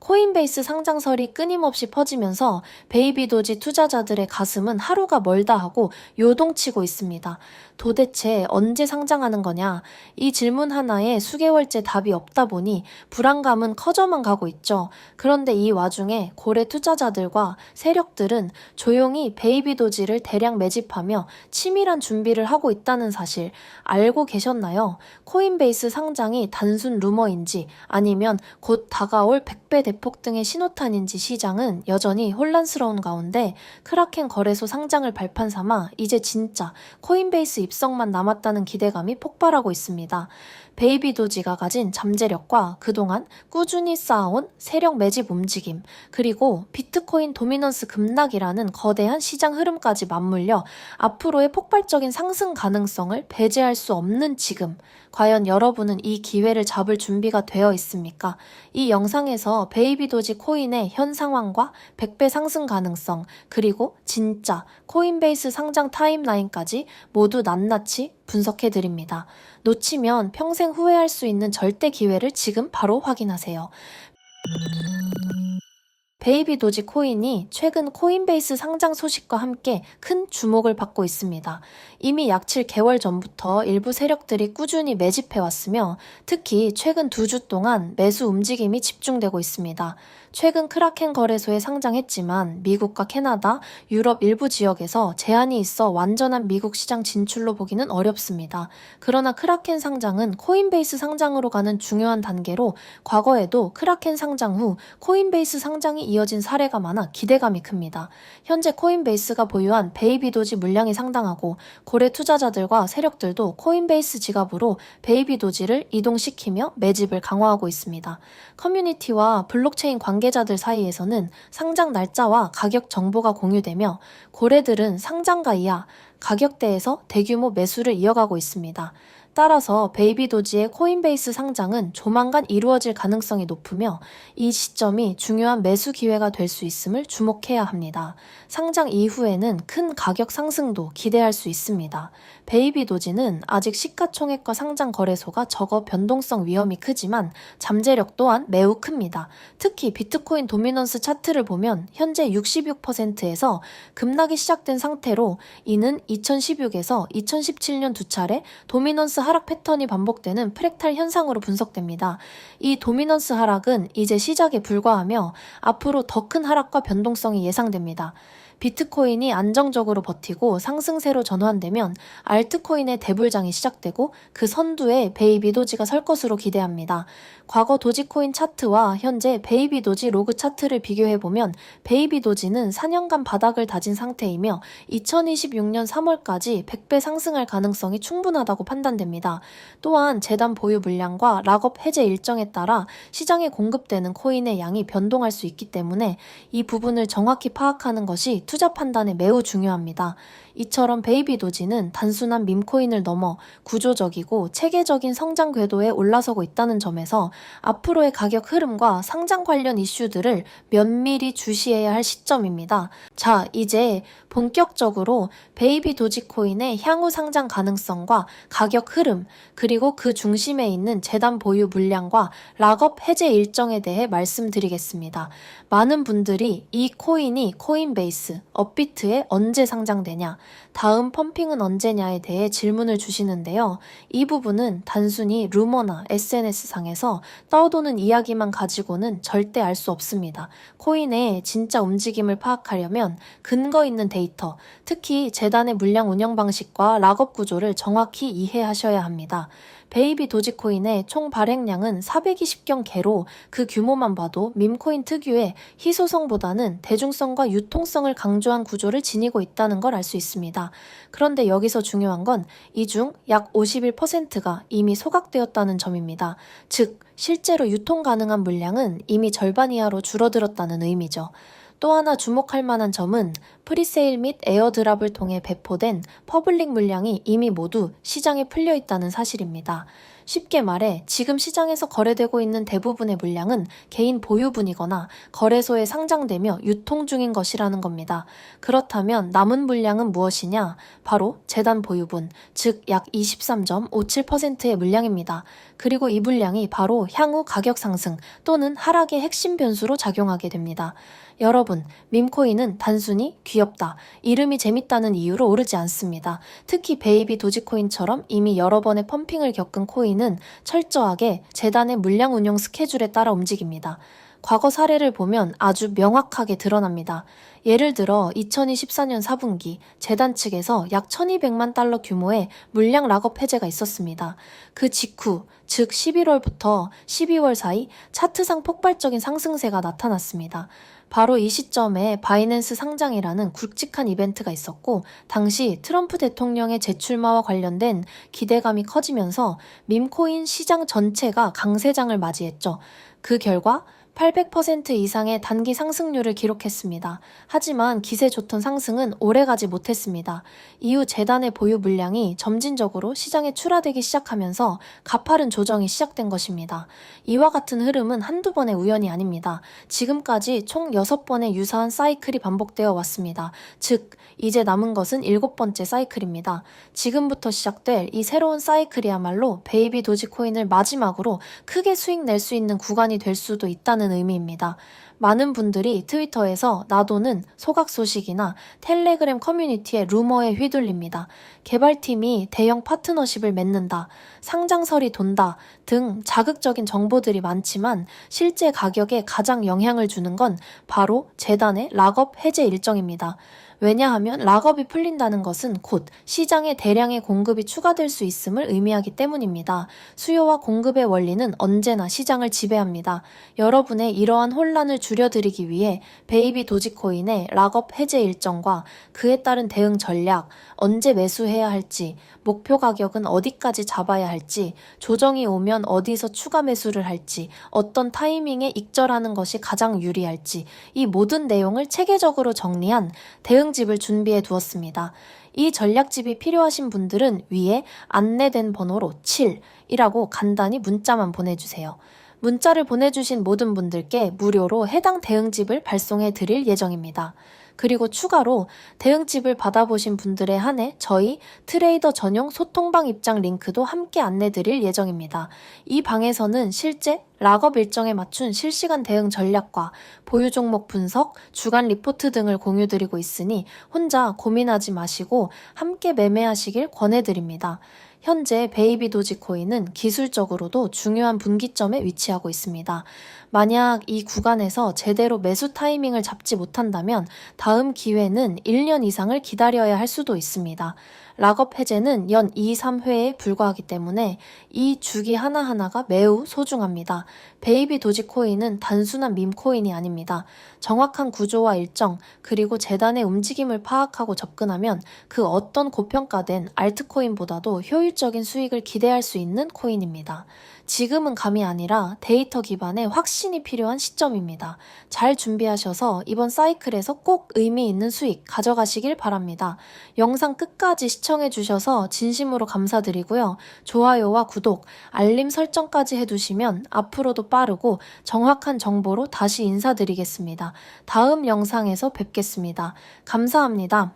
코인베이스 상장설이 끊임없이 퍼지면서 베이비 도지 투자자들의 가슴은 하루가 멀다 하고 요동치고 있습니다. 도대체 언제 상장하는 거냐? 이 질문 하나에 수개월째 답이 없다 보니 불안감은 커져만 가고 있죠. 그런데 이 와중에 고래 투자자들과 세력들은 조용히 베이비 도지를 대량 매집하며 치밀한 준비를 하고 있다는 사실 알고 계셨나요? 코인베이스 상장이 단순 루머인지 아니면 곧 다가올 100배 대폭 등의 신호탄인지 시장은 여전히 혼란스러운 가운데 크라켄 거래소 상장을 발판 삼아 이제 진짜 코인베이스 입성만 남았다는 기대감이 폭발하고 있습니다. 베이비 도지가 가진 잠재력과 그동안 꾸준히 쌓아온 세력 매집 움직임, 그리고 비트코인 도미넌스 급락이라는 거대한 시장 흐름까지 맞물려 앞으로의 폭발적인 상승 가능성을 배제할 수 없는 지금, 과연 여러분은 이 기회를 잡을 준비가 되어 있습니까? 이 영상에서 베이비 도지 코인의 현 상황과 100배 상승 가능성, 그리고 진짜 코인베이스 상장 타임라인까지 모두 낱낱이 분석해 드립니다. 놓치면 평생 후회할 수 있는 절대 기회를 지금 바로 확인하세요. 베이비 도지 코인이 최근 코인베이스 상장 소식과 함께 큰 주목을 받고 있습니다. 이미 약 7개월 전부터 일부 세력들이 꾸준히 매집해 왔으며 특히 최근 두 주 동안 매수 움직임이 집중되고 있습니다. 최근 크라켄 거래소에 상장했지만 미국과 캐나다, 유럽 일부 지역에서 제한이 있어 완전한 미국 시장 진출로 보기는 어렵습니다. 그러나 크라켄 상장은 코인베이스 상장으로 가는 중요한 단계로 과거에도 크라켄 상장 후 코인베이스 상장이 이어진 사례가 많아 기대감이 큽니다. 현재 코인베이스가 보유한 베이비 도지 물량이 상당하고 고래 투자자들과 세력들도 코인베이스 지갑으로 베이비 도지를 이동시키며 매집을 강화하고 있습니다. 커뮤니티와 블록체인 관계 자들 사이에서는 상장 날짜와 가격 정보가 공유되며 고래들은 상장가 이하 가격대에서 대규모 매수를 이어가고 있습니다. 따라서 베이비 도지의 코인베이스 상장은 조만간 이루어질 가능성이 높으며 이 시점이 중요한 매수 기회가 될 수 있음을 주목해야 합니다. 상장 이후에는 큰 가격 상승도 기대할 수 있습니다. 베이비 도지는 아직 시가총액과 상장 거래소가 적어 변동성 위험이 크지만 잠재력 또한 매우 큽니다. 특히 비트코인 도미넌스 차트를 보면 현재 66%에서 급락이 시작된 상태로 이는 2016에서 2017년 두 차례 도미넌스 하락 패턴이 반복되는 프랙탈 현상으로 분석됩니다. 이 도미넌스 하락은 이제 시작에 불과하며 앞으로 더 큰 하락과 변동성이 예상됩니다. 비트코인이 안정적으로 버티고 상승세로 전환되면 알트코인의 대불장이 시작되고 그 선두에 베이비 도지가 설 것으로 기대합니다. 과거 도지코인 차트와 현재 베이비 도지 로그 차트를 비교해보면 베이비 도지는 4년간 바닥을 다진 상태이며 2026년 3월까지 100배 상승할 가능성이 충분하다고 판단됩니다. 또한 재단 보유 물량과 락업 해제 일정에 따라 시장에 공급되는 코인의 양이 변동할 수 있기 때문에 이 부분을 정확히 파악하는 것이 투자 판단에 매우 중요합니다. 이처럼 베이비 도지는 단순한 밈코인을 넘어 구조적이고 체계적인 성장 궤도에 올라서고 있다는 점에서 앞으로의 가격 흐름과 상장 관련 이슈들을 면밀히 주시해야 할 시점입니다. 자, 이제 본격적으로 베이비 도지코인의 향후 상장 가능성과 가격 흐름, 그리고 그 중심에 있는 재단 보유 물량과 락업 해제 일정에 대해 말씀드리겠습니다. 많은 분들이 이 코인이 코인베이스, 업비트에 언제 상장되냐, 다음 펌핑은 언제냐에 대해 질문을 주시는데요. 이 부분은 단순히 루머나 SNS상에서 떠도는 이야기만 가지고는 절대 알 수 없습니다. 코인의 진짜 움직임을 파악하려면 근거 있는 데이터, 특히 재단의 물량 운영 방식과 락업 구조를 정확히 이해하셔야 합니다. 베이비 도지코인의 총 발행량은 420경 개로 그 규모만 봐도 밈코인 특유의 희소성보다는 대중성과 유통성을 강조한 구조를 지니고 있다는 걸 알 수 있습니다. 그런데 여기서 중요한 건 이 중 약 51%가 이미 소각되었다는 점입니다. 즉, 실제로 유통 가능한 물량은 이미 절반 이하로 줄어들었다는 의미죠. 또 하나 주목할 만한 점은 프리세일 및 에어드랍을 통해 배포된 퍼블릭 물량이 이미 모두 시장에 풀려 있다는 사실입니다. 쉽게 말해 지금 시장에서 거래되고 있는 대부분의 물량은 개인 보유분이거나 거래소에 상장되며 유통 중인 것이라는 겁니다. 그렇다면 남은 물량은 무엇이냐? 바로 재단 보유분, 즉 약 23.57%의 물량입니다. 그리고 이 물량이 바로 향후 가격 상승 또는 하락의 핵심 변수로 작용하게 됩니다. 여러분, 밈코인은 단순히 귀 엽다, 이름이 재밌다는 이유로 오르지 않습니다. 특히 베이비 도지코인처럼 이미 여러 번의 펌핑을 겪은 코인은 철저하게 재단의 물량 운용 스케줄에 따라 움직입니다. 과거 사례를 보면 아주 명확하게 드러납니다. 예를 들어 2024년 4분기 재단 측에서 약 1200만 달러 규모의 물량 락업 해제가 있었습니다. 그 직후, 즉 11월부터 12월 사이 차트상 폭발적인 상승세가 나타났습니다. 바로 이 시점에 바이낸스 상장이라는 굵직한 이벤트가 있었고, 당시 트럼프 대통령의 재출마와 관련된 기대감이 커지면서 밈코인 시장 전체가 강세장을 맞이했죠. 그 결과 800% 이상의 단기 상승률을 기록했습니다. 하지만 기세 좋던 상승은 오래가지 못했습니다. 이후 재단의 보유 물량이 점진적으로 시장에 출하되기 시작하면서 가파른 조정이 시작된 것입니다. 이와 같은 흐름은 한두 번의 우연이 아닙니다. 지금까지 총 6번의 유사한 사이클이 반복되어 왔습니다. 즉, 이제 남은 것은 일곱 번째 사이클입니다. 지금부터 시작될 이 새로운 사이클이야말로 베이비 도지코인을 마지막으로 크게 수익 낼 수 있는 구간이 될 수도 있다는 의미입니다. 많은 분들이 트위터에서 나도는 소각 소식이나 텔레그램 커뮤니티의 루머에 휘둘립니다. 개발팀이 대형 파트너십을 맺는다, 상장설이 돈다 등 자극적인 정보들이 많지만 실제 가격에 가장 영향을 주는 건 바로 재단의 락업 해제 일정입니다. 왜냐하면 락업이 풀린다는 것은 곧 시장에 대량의 공급이 추가될 수 있음을 의미하기 때문입니다. 수요와 공급의 원리는 언제나 시장을 지배합니다. 여러분의 이러한 혼란을 줄여드리기 위해 베이비 도지코인의 락업 해제 일정과 그에 따른 대응 전략, 언제 매수해야 할지, 목표 가격은 어디까지 잡아야 할지, 조정이 오면 어디서 추가 매수를 할지, 어떤 타이밍에 익절하는 것이 가장 유리할지, 이 모든 내용을 체계적으로 정리한 대응 집을 준비해 두었습니다. 이 전략집이 필요하신 분들은 위에 안내된 번호로 7이라고 간단히 문자만 보내주세요. 문자를 보내주신 모든 분들께 무료로 해당 대응집을 발송해 드릴 예정입니다. 그리고 추가로 대응집을 받아보신 분들에 한해 저희 트레이더 전용 소통방 입장 링크도 함께 안내 드릴 예정입니다. 이 방에서는 실제 락업 일정에 맞춘 실시간 대응 전략과 보유 종목 분석, 주간 리포트 등을 공유드리고 있으니 혼자 고민하지 마시고 함께 매매하시길 권해드립니다. 현재 베이비 도지코인은 기술적으로도 중요한 분기점에 위치하고 있습니다. 만약 이 구간에서 제대로 매수 타이밍을 잡지 못한다면 다음 기회는 1년 이상을 기다려야 할 수도 있습니다. 락업 해제는 연 2, 3회에 불과하기 때문에 이 주기 하나하나가 매우 소중합니다. 베이비 도지코인은 단순한 밈코인이 아닙니다. 정확한 구조와 일정, 그리고 재단의 움직임을 파악하고 접근하면 그 어떤 고평가된 알트코인보다도 효율적인 수익을 기대할 수 있는 코인입니다. 지금은 감이 아니라 데이터 기반의 확신이 필요한 시점입니다. 잘 준비하셔서 이번 사이클에서 꼭 의미 있는 수익 가져가시길 바랍니다. 영상 끝까지 시청해주셔서 진심으로 감사드리고요. 좋아요와 구독, 알림 설정까지 해두시면 앞으로도 빠르고 정확한 정보로 다시 인사드리겠습니다. 다음 영상에서 뵙겠습니다. 감사합니다.